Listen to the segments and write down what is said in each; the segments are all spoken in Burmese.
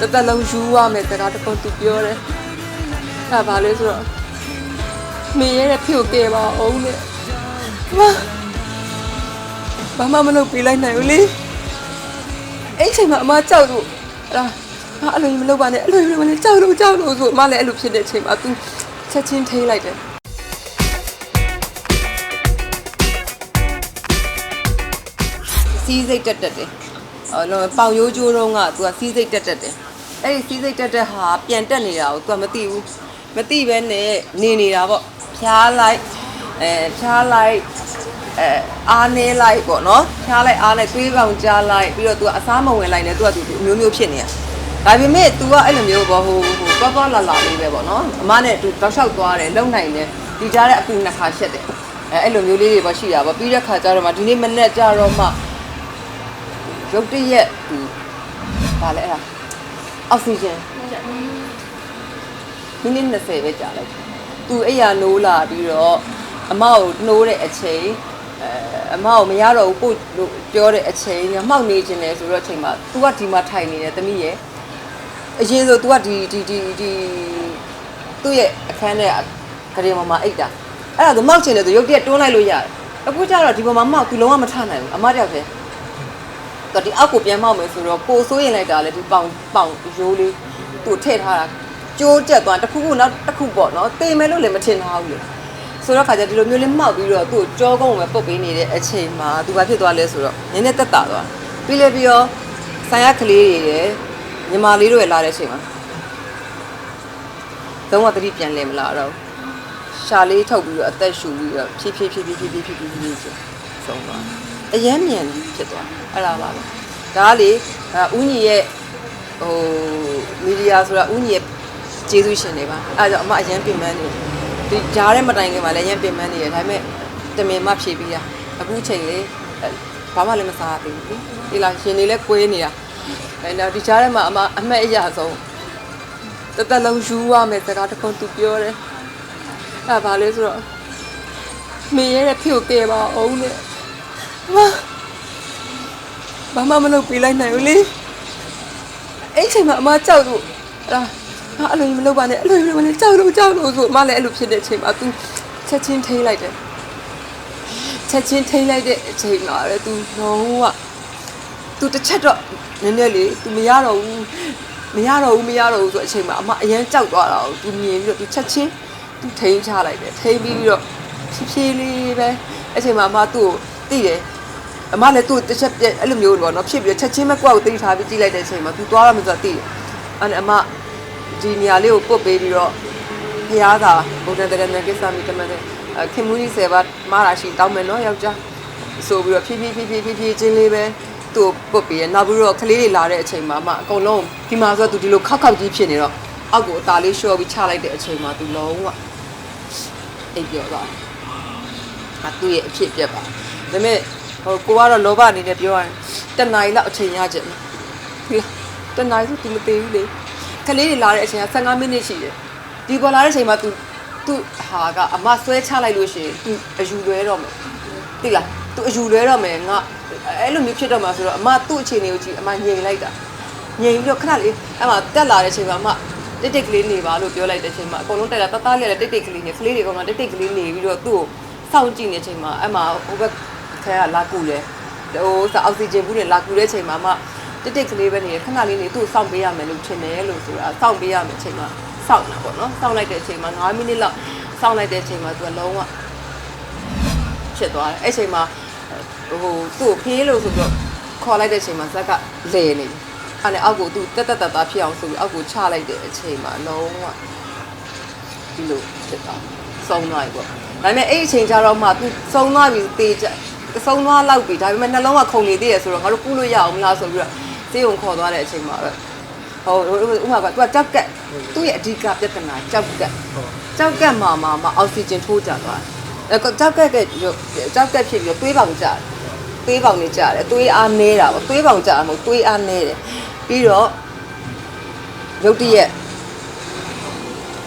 တသက်လုံးယူရမယ်စကားတစ်ခုသူပြောတယ်အဲ့ဒါဘာလဲဆိုတော့မင်းရဲ့တဲ့ဖေကိုကယ်ပါအောင်တဲ့ဘာဘာမှမလုပ်ပေးလိုက်နိုင်ဘူးလေအဲ့ဒီအချိန်မှာအမကြောက်လို့အဲ့ဒါဟာအဲ့လိုကြီးမလုပ်ပါနဲ့အဲ့လိုကြီးမလုပ်ပါနဲ့ကြောက်လို့ကြောက်လို့ဆိုအမလည်းအဲ့လိုဖြစ်တဲ့အချိန်မှာ तू ချက်ချင်းထိလိုက်တယ်စီးစိတ်တက်တက်တယ်။အော်လုံးပေါင်ရိုးကျိုးတော့က तू ကစီးစိတ်တက်တက်တယ်။ အဲ့ဒီစီးစိတ်တက်တက်ဟာပြန်တက်နေတာကို तू ကမသိဘူး။မသိဘဲနဲ့နေနေတာပေါ့။ဖြားလိုက်အဲဖြားလိုက်အဲအားနေလိုက်ပေါ့နော်။ဖြားလိုက်အားလိုက်သွေးကောင်ကြားလိုက်ပြီးတော့ तू ကအစားမဝင်လိုက်နဲ့ तू က तू အမျိုးမျိုးဖြစ်နေတာ။ဒါပေမဲ့ तू ကအဲ့လိုမျိုးပေါ့ဟိုဟိုသွားသွားလာလာလေးပဲပေါ့နော်။အမနဲ့ तू တောက်လျှောက်သွားတယ်လုံနိုင်တယ်ဒီကြားတဲ့အကူနှစ်ခါရှက်တယ်။အဲအဲ့လိုမျိုးလေးတွေပေါ့ရှိတာပေါ့ပြီးတဲ့ခါကျတော့မှဒီနေ့မနေ့ကျတော့မှ ရုတ်တရက်သူဗာလဲအဲ့ဒါ အောက်ဆီဂျင်မိနစ်20ပဲကြာလိုက်သူအဲ့ရနိုးလာပြီးတော့အမကိုနှိုးတဲ့အချိန်အဲအမကိုမရတော့ဘူးပို့လို့ပြောတဲ့အချိန်ညမှောက်နေခြင်းလေဆိုတော့အချိန်မှာ तू ကဒီမှာထိုင်နေတယ်တမိရဲ့အရင်ဆို तू ကဒီဒီဒီဒီသူ့ရဲ့အခန်းထဲကကလေးမမအိတ်တာအဲ့ဒါသူမောက်ချင်တယ်သူရုတ်တရက်တွန်းလိုက်လို့ရတယ်အခုကျတော့ဒီပေါ်မှာမောက်သူလုံးဝမထနိုင်ဘူးအမတယောက်တည်း တော့ဒီအောက်ကိုပြန်မောက်မယ်ဆိုတော့ပိုဆိုးရင်လိုက်တာလေဒီပေါင်ပေါင်ရိုးလေးသူ့ထည့်ထားတာကျိုးတက်သွားတစ်ခုခုနောက်တစ်ခုပေါ့နော်တေမယ်လို့လည်းမထင်ထားဘူးလေဆိုတော့ခါကျဒီလိုမျိုးလေးမောက်ပြီးတော့သူ့ကိုကြောကုန်းကိုပဲပုတ်ပေးနေတဲ့အချိန်မှာသူဘာဖြစ်သွားလဲဆိုတော့နည်းနည်းတက်တာသွားပြီးလေပြီးတော့ဆိုင်ရကလေးတွေရယ်ညီမလေးတို့ရလာတဲ့အချိန်မှာသုံးကတတိပြန်လဲမလားတော့ရှာလေးထုတ်ပြီးတော့အသက်ရှူပြီးတော့ဖြည်းဖြည်းဖြည်းဖြည်းဖြည်းဖြည်းဖြည်းဖြည်းဖြည်းဖြည်း ဆုံးသွားအယမ်းမြန်ဖြစ်သွားအဲ့ဒါပါပဲဒါကလေဥညီရဲ့ဟိုမီဒီယာဆိုတာဥညီရဲ့ကျေးဇူးရှင်တွေပါအဲ့ဒါကြောင့်အမအရန်ပြင်ပန်းနေတယ်ဒီကြားထဲမတိုင်ခင်မှာလည်းအရန်ပြင်ပန်းနေတယ်ဒါပေမဲ့တမင်မဖြေပြီးတာအခုချိန်လေအဲ့ဘာမှလည်းမစားသေးဘူးဒီလားရှင်နေလဲကွေးနေတာအဲ့တော့ဒီကြားထဲမှာအမအမှတ်အရဆုံးတသက်လုံးယူရမယ်စကားတစ်ခုသူပြောတယ်အဲ့ဒါဘာလဲဆိုတော့မင်းရဲ့တဲ့ဖေကိုကယ်ပါအောင်တဲ့ ဘာဘာမှမလုပ်ပေးလိုက်နိုင်ဘူးလေအဲ့ဒီအချိန်မှာအမကြောက်လို့အဲ့ဒါဟာအဲ့လိုကြီးမလုပ်ပါနဲ့အဲ့လိုကြီးမလုပ်ပါနဲ့ကြောက်လို့ကြောက်လို့ဆိုအမလည်းအဲ့လိုဖြစ်တဲ့အချိန်မှာ तू ချက်ချင်းထိလိုက်တယ်ချက်ချင်းထိလိုက်တဲ့အချိန်မှာလေ तू လုံးဝ तू တစ်ချက်တော့နည်းနည်းလေး तू မရတော့ဘူးမရတော့ဘူးမရတော့ဘူးဆိုအချိန်မှာအမအရန်ကြောက်သွားတာကို तू မြင်ပြီးတော့ तू ချက်ချင်း तू ထိန်းချလိုက်တယ်ထိန်းပြီးပြီးတော့ဖြည်းဖြည်းလေးပဲအချိန်မှာအမသူ့ကို သိတယ်အမလည်းသူ့တစ်ချက်ပြက်အဲ့လိုမျိုးပေါ့နော်ဖြစ်ပြီးချက်ချင်းပဲကိုယ့်ကိုတိထားပြီးကြည့်လိုက်တဲ့အချိန်မှာသူသွားရမယ်ဆိုတာသိတယ်အဲ့အမဒီနေရာလေးကိုပုတ်ပေးပြီးတော့ဖះသာဘုဒ္ဓတရားနဲ့ကိစ္စမိတမန်နဲ့ခင်မူကြီးဆယ်ပါမာရာရှိတောင်းမယ်နော်ယောက်ျားဆိုပြီးတော့ဖြည်းဖြည်းဖြည်းဖြည်းဖြည်းဖြည်းချင်းလေးပဲသူ့ပုတ်ပြီးရနောက်ပြီးတော့ကလေးတွေလာတဲ့အချိန်မှာအမအကုန်လုံးဒီမှာဆိုသူဒီလိုခောက်ခောက်ကြီးဖြစ်နေတော့အောက်ကိုအตาလေးလျှော့ပြီးချလိုက်တဲ့အချိန်မှာသူလုံးဝအိပ်ပျော်သွားတယ်။ဟာသူ့ရဲ့အဖြစ်ပြက်ပါ ဒါပေမဲ့ဟိုကိုကတော့လောဘအနေနဲ့ပြောရရင်တနားရီလောက်အချိန်ရကြတယ်ဒီတနားရီဆို तू မသေးဘူးလေကလေးတွေလာတဲ့အချိန်က15မိနစ်ရှိတယ်ဒီပေါ်လာတဲ့အချိန်မှာ तू သူ့ဟာကအမဆွဲချလိုက်လို့ရှိရင် तू အယူလွဲတော့မယ်သိလား तू အယူလွဲတော့မယ်ငါအဲ့လိုမျိုးဖြစ်တော့မှာဆိုတော့အမသူ့အခြေအနေကိုကြည့်အမငြိမ်လိုက်တာငြိမ်ပြီးတော့ခဏလေးအဲ့မှာတက်လာတဲ့အချိန်မှာအမတိတ်တိတ်ကလေးနေပါလို့ပြောလိုက်တဲ့အချိန်မှာအကုန်လုံးတက်လာတသားလေးလည်းတိတ်တိတ်ကလေးနေကလေးတွေကောင်ကတိတ်တိတ်ကလေးနေပြီးတော့သူ့ကိုစောင့်ကြည့်နေတဲ့အချိန်မှာအဲ့မှာဟိုဘက် ခဲကလာကူလဲဟိုစာအောက်ဆီဂျင်ဘူးနဲ့လာကူတဲ့အချိန်မှာအမတိတ်တိတ်ကလေးပဲနေခဏလေးနေသူ့ကိုစောင့်ပေးရမယ်လို့ထင်တယ်လို့ဆိုတာစောင့်ပေးရမယ်အချိန်မှာစောင့်တာပေါ့နော်စောင့်လိုက်တဲ့အချိန်မှာ9မိနစ်လောက်စောင့်လိုက်တဲ့အချိန်မှာသူကလုံးဝဖြစ်သွားတယ်အဲ့အချိန်မှာဟိုသူ့ကိုဖေးလို့ဆိုပြီးတော့ခေါ်လိုက်တဲ့အချိန်မှာဇက်ကလဲနေတယ်အဲ့နဲ့အောက်ကိုသူတက်တက်တက်တာဖြစ်အောင်ဆိုပြီးအောက်ကိုချလိုက်တဲ့အချိန်မှာလုံးဝဒီလိုဖြစ်သွားစုံသွားပြီပေါ့ဒါပေမဲ့အဲ့အချိန်ကျတော့မှသူစုံသွားပြီတေးကြ စုံသွားလောက်ပြီဒါပေမဲ့နှလုံးကခုန်နေသေးရဆိုတော့ငါတို့ကူးလို့ရအောင်မလားဆိုပြီးတော့စေးုံခေါ်သွားတဲ့အချိန်မှာပဲဟိုဥမာကသူကကြောက်ကက်သူ့ရဲ့အဓိကပြဿနာကြောက်ကက်ကြောက်ကက်မှာမှာအောက်ဆီဂျင်ထိုးကြသွားတယ်အဲကြောက်ကက်ကကြောက်ကက်ဖြစ်ပြီးသွေးပေါင်ကျတယ်သွေးပေါင်နေကြတယ်သွေးအားနေတာပေါ့သွေးပေါင်ကျတာမဟုတ်သွေးအားနေတယ်ပြီးတော့ရုတ်တရက်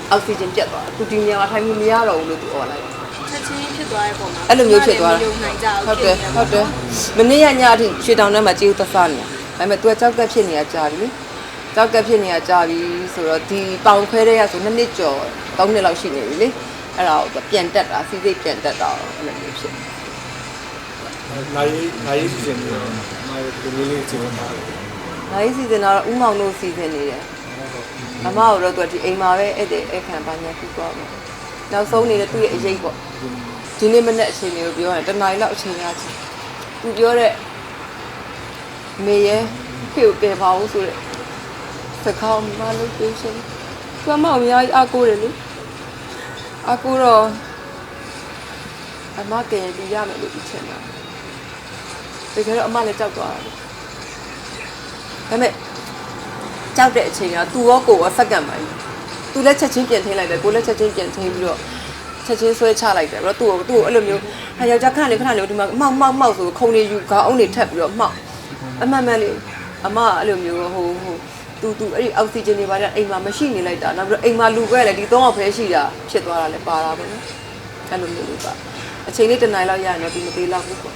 အောက်ဆီဂျင်ပြတ်သွားတယ်သူဒီနေရာမှာထိုင်မှုမရတော့ဘူးလို့သူអော်လိုက်တယ် ချက်ချင်းဖြစ်သွားတဲ့ပုံမှာအဲ့လိုမျိုးဖြစ်သွားတာမယုံနိုင်ကြဘူးဟုတ်တယ်ဟုတ်တယ်မနေ့ကညအထိရွှေတောင်ထဲမှာကြေးဥသဆနေဒါပေမဲ့ तू ကကြောက်ကက်ဖြစ်နေတာကြာပြီလေကြောက်ကက်ဖြစ်နေရကြပြီဆိုတော့ဒီပေါင်ခွဲတဲ့ရဆိုနှစ်နှစ်ကျော်၃နှစ်လောက်ရှိနေပြီလေအဲ့ဒါကိုပြန်တက်တာစီစိတ်ပြန်တက်တာအဲ့လိုမျိုးဖြစ်နိုင်နိုင်စီစဉ်နေတော့နိုင်ဒီလိုလေးစီစဉ်ပါတယ်။ဒါကြီးစီစဉ်တော့ဥမောင်တို့စီစဉ်နေတယ်။အမတို့တော့သူကဒီအိမ်မှာပဲအဲ့တဲ့အခန့်ပါညာပြသွားမယ်။ နောက်ဆုံးနေတဲ့သူ့ရဲ့အရေးပေါ့။ဒီနေ့မနေ့အချိန်လေးကိုပြောရင်တနားရီလောက်အချိန်ရချင်။သူပြောတဲ့မေရဲ့ဖေကိုကယ်ပါဦးဆိုတဲ့စကားမလုပ်ပေးရှင်။သူကမအောင်အများကြီးအားကိုးတယ်လေ။အားကိုးတော့အမကယ်ပြီးရမယ်လို့ဒီချင်တာ။တကယ်တော့အမလည်းကြောက်သွားတယ်။ဒါပေမဲ့ကြောက်တဲ့အချိန်ကသူရောကိုရောစက္ကန့်ပါကြီး သူလည်းချက်ချင်းပြန်ထိလိုက်တယ်ကိုလည်းချက်ချင်းပြန်ထိပြီးတော့ချက်ချင်းဆွဲချလိုက်တယ်ပြီးတော့သူ့ကိုသူ့ကိုအဲ့လိုမျိုးဟာယောက်ျားခဏလေးခဏလေးဒီမှာမောက်မောက်မောက်ဆိုခုံနေယူခေါင်းအောင်နေထပ်ပြီးတော့မောက်အမှန်မှန်လေးအမကအဲ့လိုမျိုးဟိုဟိုသူသူအဲ့ဒီအောက်ဆီဂျင်တွေပါတဲ့အိမ်မှာမရှိနေလိုက်တာနောက်ပြီးတော့အိမ်မှာလူခွဲလည်းဒီ၃ယောက်ပဲရှိတာဖြစ်သွားတာလည်းပါတာပဲနော်အဲ့လိုမျိုးလေးပါအချိန်လေးတစ်နိုင်လောက်ရရင်တော့ဒီမသေးတော့ဘူးပေါ့